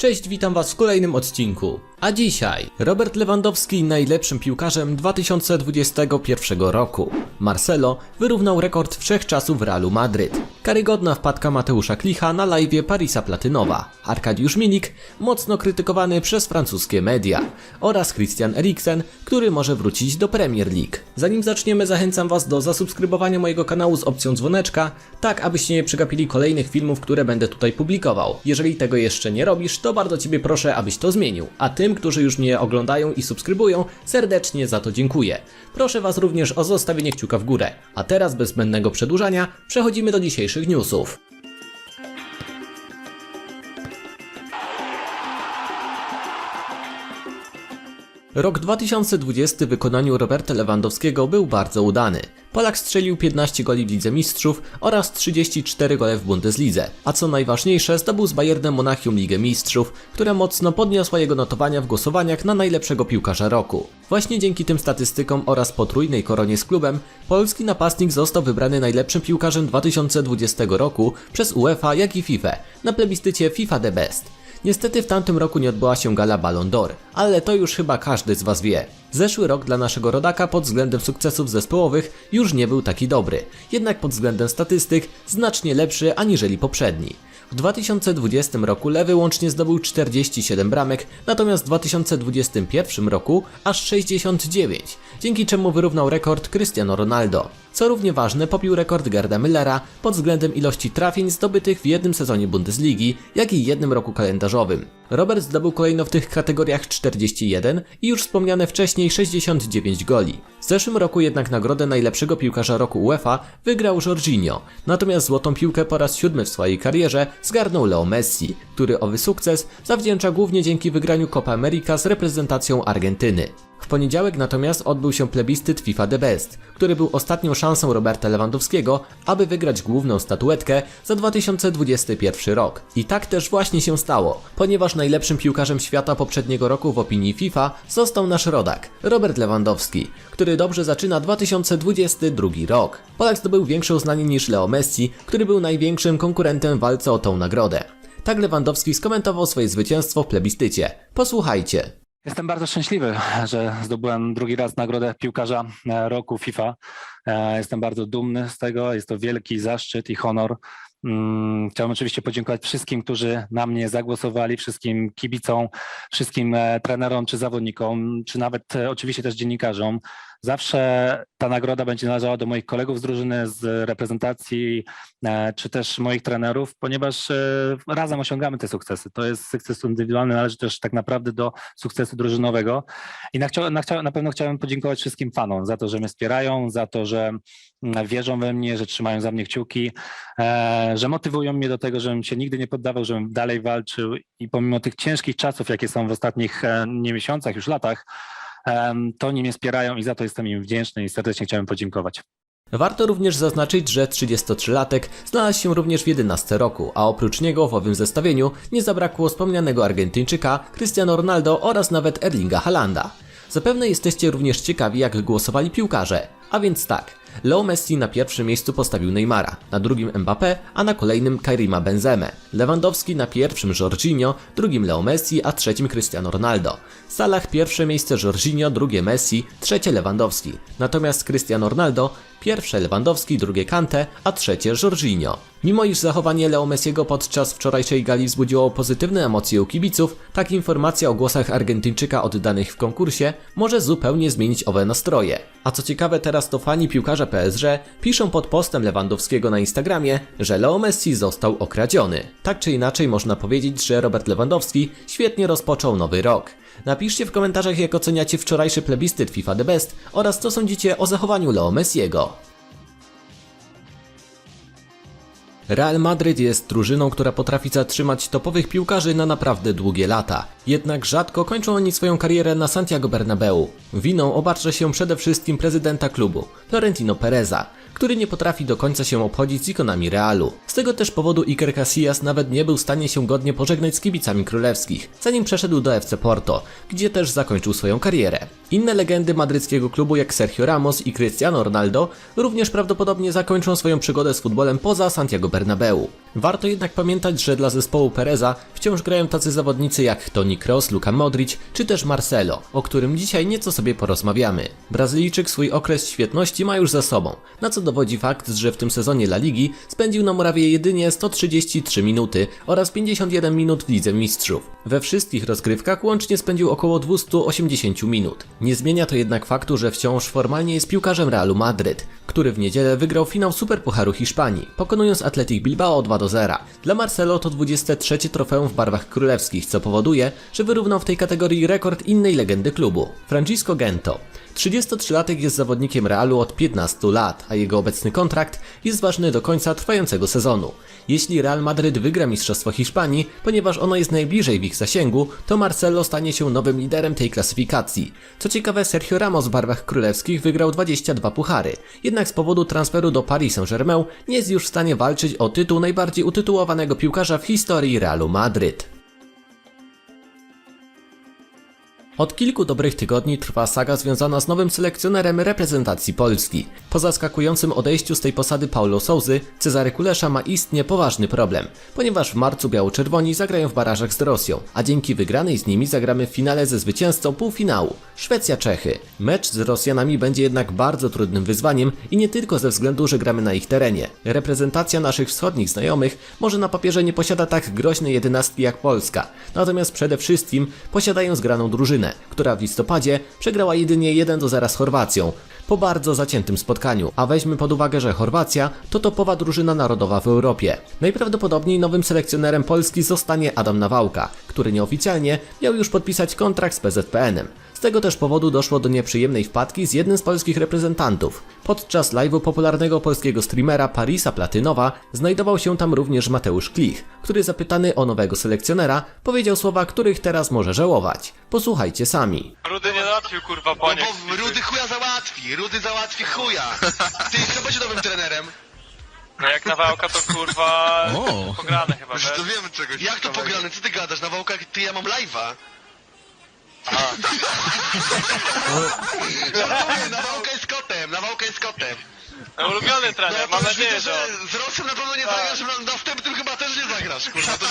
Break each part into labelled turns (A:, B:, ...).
A: Cześć, witam was w kolejnym odcinku. A dzisiaj Robert Lewandowski najlepszym piłkarzem 2021 roku. Marcelo wyrównał rekord wszechczasów Realu Madryt. Karygodna wpadka Mateusza Klicha na live Parisa Platynowa. Arkadiusz Milik mocno krytykowany przez francuskie media. Oraz Christian Eriksen, który może wrócić do Premier League. Zanim zaczniemy zachęcam was do zasubskrybowania mojego kanału z opcją dzwoneczka, tak abyście nie przegapili kolejnych filmów, które będę tutaj publikował. Jeżeli tego jeszcze nie robisz, to bardzo ciebie proszę, abyś to zmienił. A tym, którzy już mnie oglądają i subskrybują, serdecznie za to dziękuję. Proszę was również o zostawienie kciuka w górę. A teraz bez zbędnego przedłużania, przechodzimy do dzisiejszych newsów. Rok 2020 w wykonaniu Roberta Lewandowskiego był bardzo udany. Polak strzelił 15 goli w Lidze Mistrzów oraz 34 gole w Bundeslidze, a co najważniejsze zdobył z Bayernem Monachium Ligę Mistrzów, która mocno podniosła jego notowania w głosowaniach na najlepszego piłkarza roku. Właśnie dzięki tym statystykom oraz potrójnej koronie z klubem, polski napastnik został wybrany najlepszym piłkarzem 2020 roku przez UEFA jak i FIFA na plebiscycie FIFA The Best. Niestety w tamtym roku nie odbyła się gala Ballon d'Or, ale to już chyba każdy z Was wie. Zeszły rok dla naszego rodaka pod względem sukcesów zespołowych już nie był taki dobry, jednak pod względem statystyk znacznie lepszy aniżeli poprzedni. W 2020 roku Lewy łącznie zdobył 47 bramek, natomiast w 2021 roku aż 69, dzięki czemu wyrównał rekord Cristiano Ronaldo. Co równie ważne, pobił rekord Gerda Müllera pod względem ilości trafień zdobytych w jednym sezonie Bundesligi, jak i jednym roku kalendarzowym. Robert zdobył kolejno w tych kategoriach 41 i już wspomniane wcześniej 69 goli. W zeszłym roku jednak nagrodę najlepszego piłkarza roku UEFA wygrał Jorginho, natomiast złotą piłkę po raz siódmy w swojej karierze zgarnął Leo Messi, który owy sukces zawdzięcza głównie dzięki wygraniu Copa America z reprezentacją Argentyny. W poniedziałek natomiast odbył się plebiscyt FIFA The Best, który był ostatnią szansą Roberta Lewandowskiego, aby wygrać główną statuetkę za 2021 rok. I tak też właśnie się stało, ponieważ najlepszym piłkarzem świata poprzedniego roku w opinii FIFA został nasz rodak, Robert Lewandowski, który dobrze zaczyna 2022 rok. Polak zdobył większe uznanie niż Leo Messi, który był największym konkurentem w walce o tą nagrodę. Tak Lewandowski skomentował swoje zwycięstwo w plebiscycie. Posłuchajcie.
B: Jestem bardzo szczęśliwy, że zdobyłem drugi raz nagrodę piłkarza e, roku FIFA. E, Jestem bardzo dumny z tego. Jest to wielki zaszczyt i honor. Mm, Chciałem oczywiście podziękować wszystkim, którzy na mnie zagłosowali, wszystkim kibicom, wszystkim e, trenerom czy zawodnikom, czy nawet oczywiście też dziennikarzom. Zawsze ta nagroda będzie należała do moich kolegów z drużyny, z reprezentacji, e, czy też moich trenerów, ponieważ e, razem osiągamy te sukcesy. To jest sukces indywidualny, należy też tak naprawdę do sukcesu drużynowego. I na, na, na pewno chciałem podziękować wszystkim fanom za to, że mnie wspierają, za to, że wierzą we mnie, że trzymają za mnie kciuki, e, że motywują mnie do tego, żebym się nigdy nie poddawał, żebym dalej walczył i pomimo tych ciężkich czasów, jakie są w ostatnich nie miesiącach, już latach, to oni mnie wspierają i za to jestem im wdzięczny i serdecznie chciałem podziękować.
A: Warto również zaznaczyć, że 33-latek znalazł się również w 11 roku, a oprócz niego w owym zestawieniu nie zabrakło wspomnianego Argentyńczyka Cristiano Ronaldo oraz nawet Erlinga Halanda. Zapewne jesteście również ciekawi jak głosowali piłkarze, a więc tak. Leo Messi na pierwszym miejscu postawił Neymara, na drugim Mbappé, a na kolejnym Karima Benzemę. Lewandowski na pierwszym Jorginho, drugim Leo Messi, a trzecim Cristiano Ronaldo. Salah pierwsze miejsce Jorginho, drugie Messi, trzecie Lewandowski. Natomiast Cristiano Ronaldo pierwsze Lewandowski, drugie Kante, a trzecie Jorginho. Mimo iż zachowanie Leo Messiego podczas wczorajszej gali wzbudziło pozytywne emocje u kibiców, tak informacja o głosach Argentyńczyka oddanych w konkursie może zupełnie zmienić owe nastroje. A co ciekawe teraz to fani piłkarza PSG piszą pod postem Lewandowskiego na Instagramie, że Leo Messi został okradziony. Tak czy inaczej można powiedzieć, że Robert Lewandowski świetnie rozpoczął nowy rok. Napiszcie w komentarzach jak oceniacie wczorajszy plebiscyt FIFA The Best oraz co sądzicie o zachowaniu Leo Messiego. Real Madryt jest drużyną, która potrafi zatrzymać topowych piłkarzy na naprawdę długie lata. Jednak rzadko kończą oni swoją karierę na Santiago Bernabeu. Winą obarcza się przede wszystkim prezydenta klubu, Florentino Pereza, który nie potrafi do końca się obchodzić z ikonami Realu. Z tego też powodu Iker Casillas nawet nie był w stanie się godnie pożegnać z kibicami królewskich, zanim przeszedł do FC Porto, gdzie też zakończył swoją karierę. Inne legendy madryckiego klubu jak Sergio Ramos i Cristiano Ronaldo również prawdopodobnie zakończą swoją przygodę z futbolem poza Santiago Bernabeu. Warto jednak pamiętać, że dla zespołu Pereza wciąż grają tacy zawodnicy jak Toni Kroos, Luka Modric czy też Marcelo, o którym dzisiaj nieco sobie porozmawiamy. Brazylijczyk swój okres świetności ma już za sobą, na co dowodzi fakt, że w tym sezonie La Ligi spędził na murawie jedynie 133 minuty oraz 51 minut w Lidze Mistrzów. We wszystkich rozgrywkach łącznie spędził około 280 minut. Nie zmienia to jednak faktu, że wciąż formalnie jest piłkarzem Realu Madryt, który w niedzielę wygrał finał Superpucharu Hiszpanii, pokonując Athletic Bilbao 2 do 0. Dla Marcelo to 23 trofeum w barwach królewskich, co powoduje, że wyrównał w tej kategorii rekord innej legendy klubu, Francisco Gento. 33-latek jest zawodnikiem Realu od 15 lat, a jego obecny kontrakt jest ważny do końca trwającego sezonu. Jeśli Real Madryt wygra Mistrzostwo Hiszpanii, ponieważ ono jest najbliżej w ich zasięgu, to Marcelo stanie się nowym liderem tej klasyfikacji. Co ciekawe, Sergio Ramos w barwach królewskich wygrał 22 puchary, jednak z powodu transferu do Paris Saint-Germain nie jest już w stanie walczyć o tytuł najbardziej utytułowanego piłkarza w historii Realu Madryt. Od kilku dobrych tygodni trwa saga związana z nowym selekcjonerem reprezentacji Polski. Po zaskakującym odejściu z tej posady Paulo Souzy, Cezary Kulesza ma istnie poważny problem, ponieważ w marcu biało-czerwoni zagrają w barażach z Rosją, a dzięki wygranej z nimi zagramy w finale ze zwycięzcą półfinału Szwecja-Czechy. Mecz z Rosjanami będzie jednak bardzo trudnym wyzwaniem i nie tylko ze względu, że gramy na ich terenie. Reprezentacja naszych wschodnich znajomych może na papierze nie posiada tak groźnej jedenastki jak Polska, natomiast przede wszystkim posiadają zgraną drużynę, która w listopadzie przegrała jedynie 1 do 0 z Chorwacją po bardzo zaciętym spotkaniu, a weźmy pod uwagę, że Chorwacja to topowa drużyna narodowa w Europie. Najprawdopodobniej nowym selekcjonerem Polski zostanie Adam Nawałka, który nieoficjalnie miał już podpisać kontrakt z PZPN-em. Z tego też powodu doszło do nieprzyjemnej wpadki z jednym z polskich reprezentantów. Podczas live'u popularnego polskiego streamera Parisa Platynowa znajdował się tam również Mateusz Klich, który zapytany o nowego selekcjonera powiedział słowa, których teraz może żałować. Posłuchajcie sami.
C: Rudy nie załatwił kurwa
D: No
C: panie.
D: bo Rudy chuja załatwi, Rudy załatwi chuja. Ty, kto będzie nowym trenerem?
C: No jak na wałka to kurwa
E: O.
C: pograne chyba,
D: Już
C: wiesz?
D: to wiemy czegoś. Jak to pograne? Co ty gadasz? Na wałkach ty ja mam live'a. Żartuję, na wałkę jest kotem, na wałkę jest kotem.
C: No, ulubiony trener,
D: No,
C: mam nadzieję,
D: widzę,
C: że
D: z Rosją na pewno nie zagrasz, na następnym chyba też nie zagrasz, kurwa. To.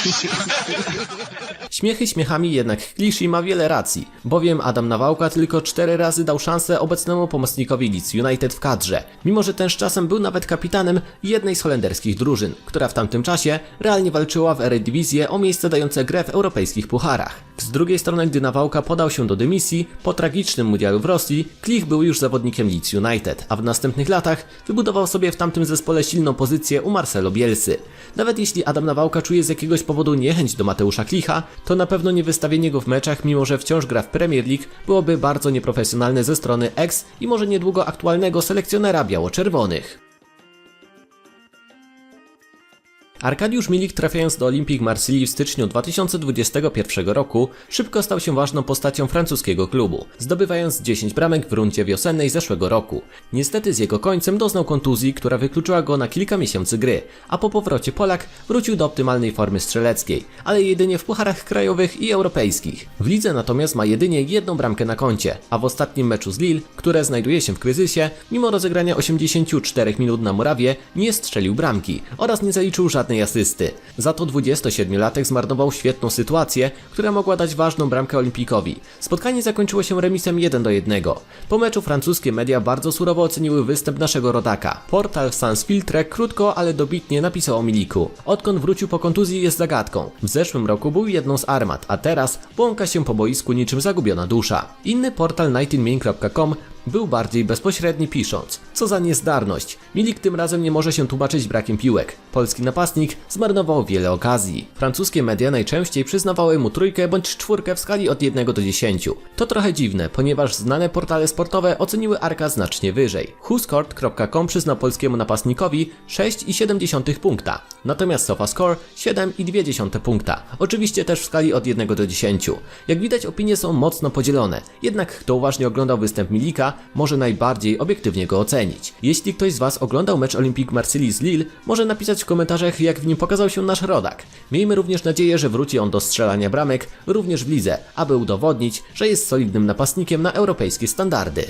A: Śmiechy śmiechami, jednak Kliszy ma wiele racji, bowiem Adam Nawałka tylko cztery razy dał szansę obecnemu pomocnikowi Leeds United w kadrze, mimo że ten z czasem był nawet kapitanem jednej z holenderskich drużyn, która w tamtym czasie realnie walczyła w Eredivisie o miejsce dające grę w europejskich pucharach. Z drugiej strony, gdy Nawałka podał się do dymisji, po tragicznym mundialu w Rosji, Klich był już zawodnikiem Leeds United, a w następnych latach wybudował sobie w tamtym zespole silną pozycję u Marcelo Bielsy. Nawet jeśli Adam Nawałka czuje z jakiegoś powodu niechęć do Mateusza Klicha, to na pewno nie wystawienie go w meczach, mimo że wciąż gra w Premier League, byłoby bardzo nieprofesjonalne ze strony ex i może niedługo aktualnego selekcjonera biało-czerwonych. Arkadiusz Milik trafiając do Olympique Marsilii w styczniu 2021 roku szybko stał się ważną postacią francuskiego klubu, zdobywając 10 bramek w rundzie wiosennej zeszłego roku. Niestety z jego końcem doznał kontuzji, która wykluczyła go na kilka miesięcy gry, a po powrocie Polak wrócił do optymalnej formy strzeleckiej, ale jedynie w pucharach krajowych i europejskich. W lidze natomiast ma jedynie jedną bramkę na koncie, a w ostatnim meczu z Lille, które znajduje się w kryzysie, mimo rozegrania 84 minut na murawie, nie strzelił bramki oraz nie zaliczył żadnej asysty. Za to 27-latek zmarnował świetną sytuację, która mogła dać ważną bramkę Olimpikowi. Spotkanie zakończyło się remisem 1 do 1. Po meczu francuskie media bardzo surowo oceniły występ naszego rodaka. Portal Sans Filtre krótko, ale dobitnie napisał o Miliku. Odkąd wrócił po kontuzji jest zagadką. W zeszłym roku był jedną z armat, a teraz błąka się po boisku niczym zagubiona dusza. Inny portal 19min.com był bardziej bezpośredni pisząc. Co za niezdarność. Milik tym razem nie może się tłumaczyć brakiem piłek. Polski napastnik zmarnował wiele okazji. Francuskie media najczęściej przyznawały mu trójkę bądź czwórkę w skali od 1 do 10. To trochę dziwne, ponieważ znane portale sportowe oceniły Arka znacznie wyżej. WhoScored.com przyznał polskiemu napastnikowi 6,7 punkta, natomiast SofaScore 7,2 punkta. Oczywiście też w skali od 1 do 10. Jak widać opinie są mocno podzielone, jednak kto uważnie oglądał występ Milika, może najbardziej obiektywnie go ocenić. Jeśli ktoś z Was oglądał mecz Olympique Marseille z Lille, może napisać w komentarzach jak w nim pokazał się nasz rodak. Miejmy również nadzieję, że wróci on do strzelania bramek również w lidze, aby udowodnić, że jest solidnym napastnikiem na europejskie standardy.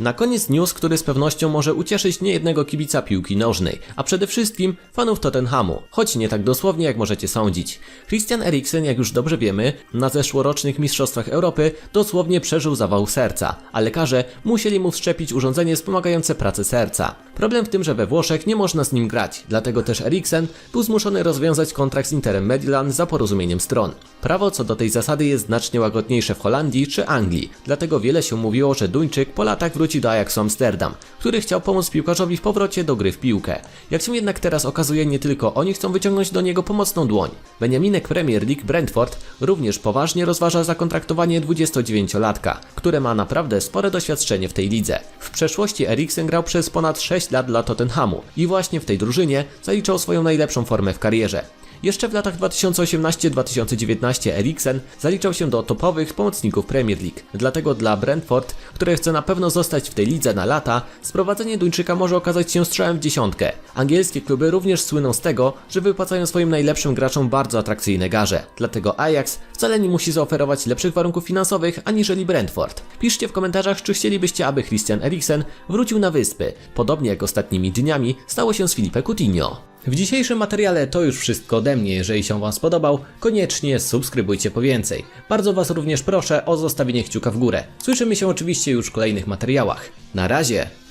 A: Na koniec news, który z pewnością może ucieszyć niejednego kibica piłki nożnej, a przede wszystkim fanów Tottenhamu, choć nie tak dosłownie jak możecie sądzić. Christian Eriksen, jak już dobrze wiemy, na zeszłorocznych Mistrzostwach Europy dosłownie przeżył zawał serca, a lekarze musieli mu wszczepić urządzenie wspomagające pracę serca. Problem w tym, że we Włoszech nie można z nim grać, dlatego też Eriksen był zmuszony rozwiązać kontrakt z Interem Medilan za porozumieniem stron. Prawo co do tej zasady jest znacznie łagodniejsze w Holandii czy Anglii, dlatego wiele się mówiło, że Duńczyk po latach wróci do Ajaxu Amsterdam, który chciał pomóc piłkarzowi w powrocie do gry w piłkę. Jak się jednak teraz okazuje, nie tylko oni chcą wyciągnąć do niego pomocną dłoń. Beniaminek Premier League Brentford również poważnie rozważa zakontraktowanie 29-latka, które ma naprawdę spore doświadczenie w tej lidze. W przeszłości Eriksen grał przez ponad 6 lat dla Tottenhamu i właśnie w tej drużynie zaliczał swoją najlepszą formę w karierze. Jeszcze w latach 2018-2019 Eriksen zaliczał się do topowych pomocników Premier League. Dlatego dla Brentford, które chce na pewno zostać w tej lidze na lata, sprowadzenie Duńczyka może okazać się strzałem w dziesiątkę. Angielskie kluby również słyną z tego, że wypłacają swoim najlepszym graczom bardzo atrakcyjne garze. Dlatego Ajax wcale nie musi zaoferować lepszych warunków finansowych aniżeli Brentford. Piszcie w komentarzach, czy chcielibyście, aby Christian Eriksen wrócił na wyspy, podobnie jak ostatnimi dniami stało się z Filipe Coutinho. W dzisiejszym materiale to już wszystko ode mnie. Jeżeli się Wam spodobał, koniecznie subskrybujcie po więcej. Bardzo Was również proszę o zostawienie kciuka w górę. Słyszymy się oczywiście już w kolejnych materiałach. Na razie!